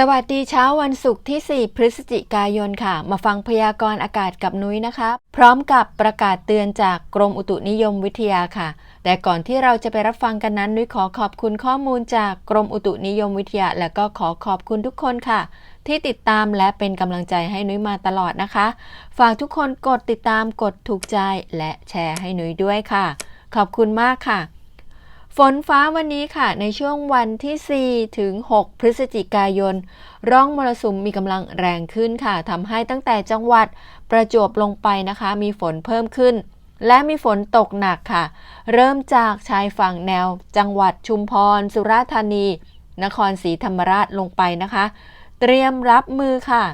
สวัสดีเช้าวันศุกร์ที่ 4 พฤศจิกายนค่ะ มาฟังพยากรณ์อากาศกับนุ้ยนะคะ พร้อมกับประกาศเตือนจากกรมอุตุนิยมวิทยาค่ะ แต่ก่อนที่เราจะไปรับฟังกันนั้นนุ้ยขอขอบคุณข้อมูลจากกรมอุตุนิยมวิทยา และก็ขอขอบคุณทุกคนค่ะ ที่ติดตามและเป็นกำลังใจให้นุ้ยมาตลอดนะคะ ฝากทุกคนกดติดตามกดถูกใจและแชร์ให้นุ้ยด้วยค่ะ ขอบคุณมากค่ะ ฝนฟ้าวันนี้ค่ะ ในช่วงวันที่ 4 ถึง 6 พฤศจิกายน ร่องมรสุมมีกำลังแรงขึ้นค่ะทำให้ตั้งแต่จังหวัดประจวบลงไปนะคะ มีฝนเพิ่มขึ้น และมีฝนตกหนักค่ะ เริ่มจากชายฝั่งแนว จังหวัดชุมพร สุราษฎร์ธานี นครศรีธรรมราชลงไปนะคะ เตรียมรับมือค่ะ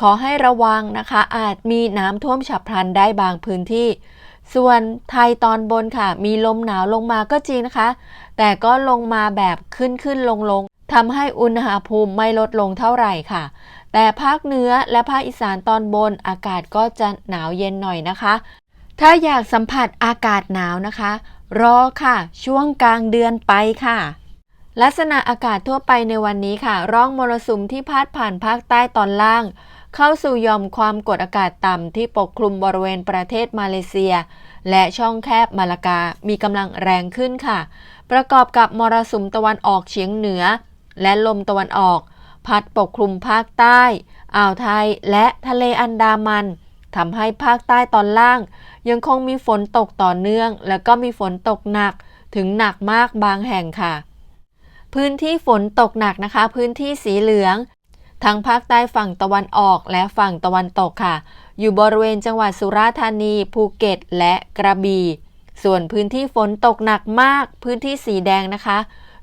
ขอให้ระวังนะคะ อาจมีน้ำท่วมฉับพลันได้บางพื้นที่ ส่วนไทยตอนบนค่ะ มีลมหนาวลงมาก็จริงนะคะ แต่ก็ลงมาแบบขึ้นขึ้นลงลงทำให้อุณหภูมิไม่ลดลงเท่าไหร่ค่ะ แต่ภาคเหนือและภาคอีสานตอนบนอากาศก็จะหนาวเย็นหน่อยนะคะ ถ้าอยากสัมผัสอากาศหนาวนะคะ รอค่ะ ช่วงกลางเดือนไปค่ะลักษณะอากาศทั่วไปในวันนี้ค่ะ ร่องมรสุมที่พาดผ่านภาคใต้ตอนล่าง เข้าสู่ยอมความกดอากาศต่ำที่ปกคลุมบริเวณประเทศมาเลเซีย และช่องแคบมาลากา มีกำลังแรงขึ้นค่ะ ประกอบกับมรสุมตะวันออกเฉียงเหนือ และลมตะวันออก พัดปกคลุมภาคใต้ อ่าวไทยและทะเลอันดามันทำให้ภาคใต้ตอนล่าง ยังคงมีฝนตกต่อเนื่อง แล้วก็มีฝนตกหนักถึงหนักมากบางแห่งค่ะ พื้นที่ฝนตกหนักนะคะ พื้นที่สีเหลือง ทั้งภาคใต้ฝั่งตะวันออกและฝั่งตะวันตกค่ะ อยู่บริเวณจังหวัดสุราษฎร์ธานี ภูเก็ต และกระบี่ ส่วนพื้นที่ฝนตกหนักมาก พื้นที่สีแดงนะคะ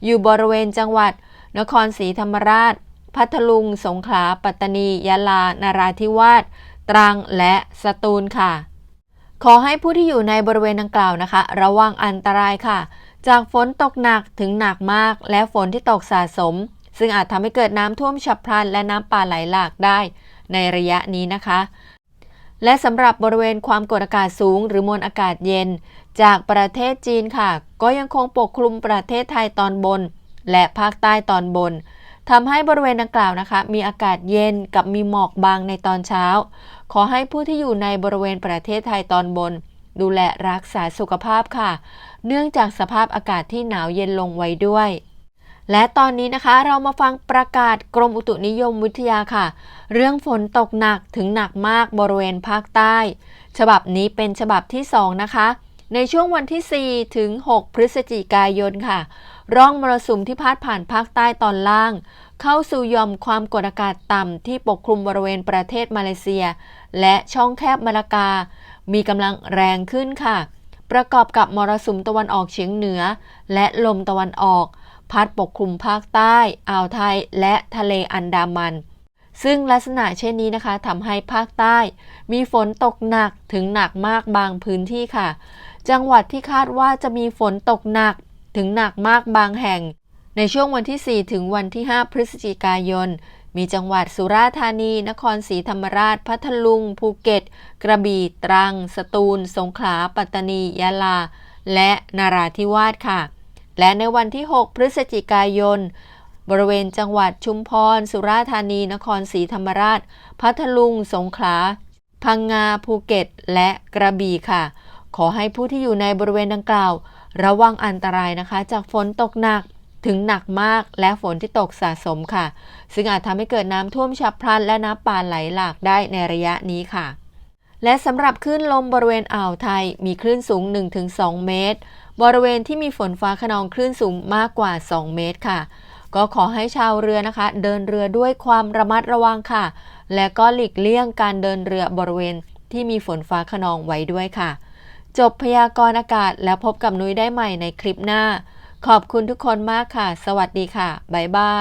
อยู่บริเวณจังหวัด นครศรีธรรมราช พัทลุง สงขลา ปัตตานี ยะลา นาราธิวาส ตรัง และสตูลค่ะ ขอให้ผู้ที่อยู่ในบริเวณดังกล่าวนะคะ ระวังอันตรายค่ะ จากฝนตกหนักถึงหนักมาก และฝนที่ตกสะสม ซึ่งอาจทำให้เกิดน้ำท่วมฉับพลัน และน้ำป่าไหลหลากได้ในระยะนี้นะคะ และสำหรับบริเวณความกดอากาศสูง หรือมวลอากาศเย็น จากประเทศจีนค่ะ ก็ยังคงปกคลุมประเทศไทยตอนบน และภาคใต้ตอนบนทำให้บริเวณดังกล่าวนะคะ มีอากาศเย็นกับมีหมอกบางในตอนเช้า ขอให้ผู้ที่อยู่ในบริเวณประเทศไทยตอนบน ดูแลรักษาสุขภาพค่ะ เนื่องจากสภาพอากาศที่หนาวเย็นลงไว้ด้วย และตอนนี้นะคะเรามาฟังประกาศกรมอุตุนิยมวิทยาค่ะ เรื่องฝนตกหนักถึงหนักมากบริเวณภาคใต้ ฉบับนี้เป็นฉบับที่ 2 นะคะ ในช่วงวันที่ 4 ถึง 6 พฤศจิกายนค่ะ ร่องมรสุมที่พาดผ่านภาคใต้ตอนล่าง เข้าสู่ยอมความกดอากาศต่ำที่ปกคลุมบริเวณประเทศมาเลเซีย และช่องแคบมาลากา มีกำลังแรงขึ้นค่ะ ประกอบกับมรสุมตะวันออกเฉียงเหนือ และลมตะวันออก พัดปกคลุมภาคใต้อ่าวไทยและทะเลอันดามัน ซึ่งลักษณะเช่นนี้นะคะทำให้ภาคใต้ มีฝนตกหนักถึงหนักมากบางพื้นที่ค่ะ จังหวัดที่คาดว่าจะมีฝนตกหนักถึงหนักมากบางแห่ง ในช่วงวันที่ 4 ถึงวันที่ 5 พฤศจิกายน มีจังหวัดสุราษฎร์ธานี นครศรีธรรมราช พัทลุง ภูเก็ต กระบี่ ตรัง สตูล สงขลา ปัตตานี ยะลา และนาราธิวาสค่ะ และในวันที่ 6 พฤศจิกายน บริเวณจังหวัดชุมพร สุราษฎร์ธานี นครศรีธรรมราช พัทลุง สงขลา พังงา ภูเก็ต และกระบี่ค่ะ ขอให้ผู้ที่อยู่ในบริเวณดังกล่าว ระวังอันตรายนะคะ จากฝนตกหนักถึงหนักมากและฝนที่ตกสะสมค่ะ ซึ่งอาจทำให้เกิดน้ำท่วมฉับพลัน และน้ำป่าไหลหลากได้ในระยะนี้ค่ะ และสำหรับคลื่นลมบริเวณอ่าวไทยมีคลื่นสูง 1-2 เมตร บริเวณที่มีฝนฟ้าขนองคลื่นสูงมากกว่า 2 เมตรค่ะ ก็ขอให้ชาวเรือนะคะ เดินเรือด้วยความระมัดระวังค่ะ และก็หลีกเลี่ยงการเดินเรือบริเวณที่มีฝนฟ้าขนองไว้ด้วยค่ะ จบพยากรณ์อากาศแล้วพบกับนุ้ยได้ใหม่ในคลิปหน้า ขอบคุณทุกคนมากค่ะ สวัสดีค่ะ บ๊ายบาย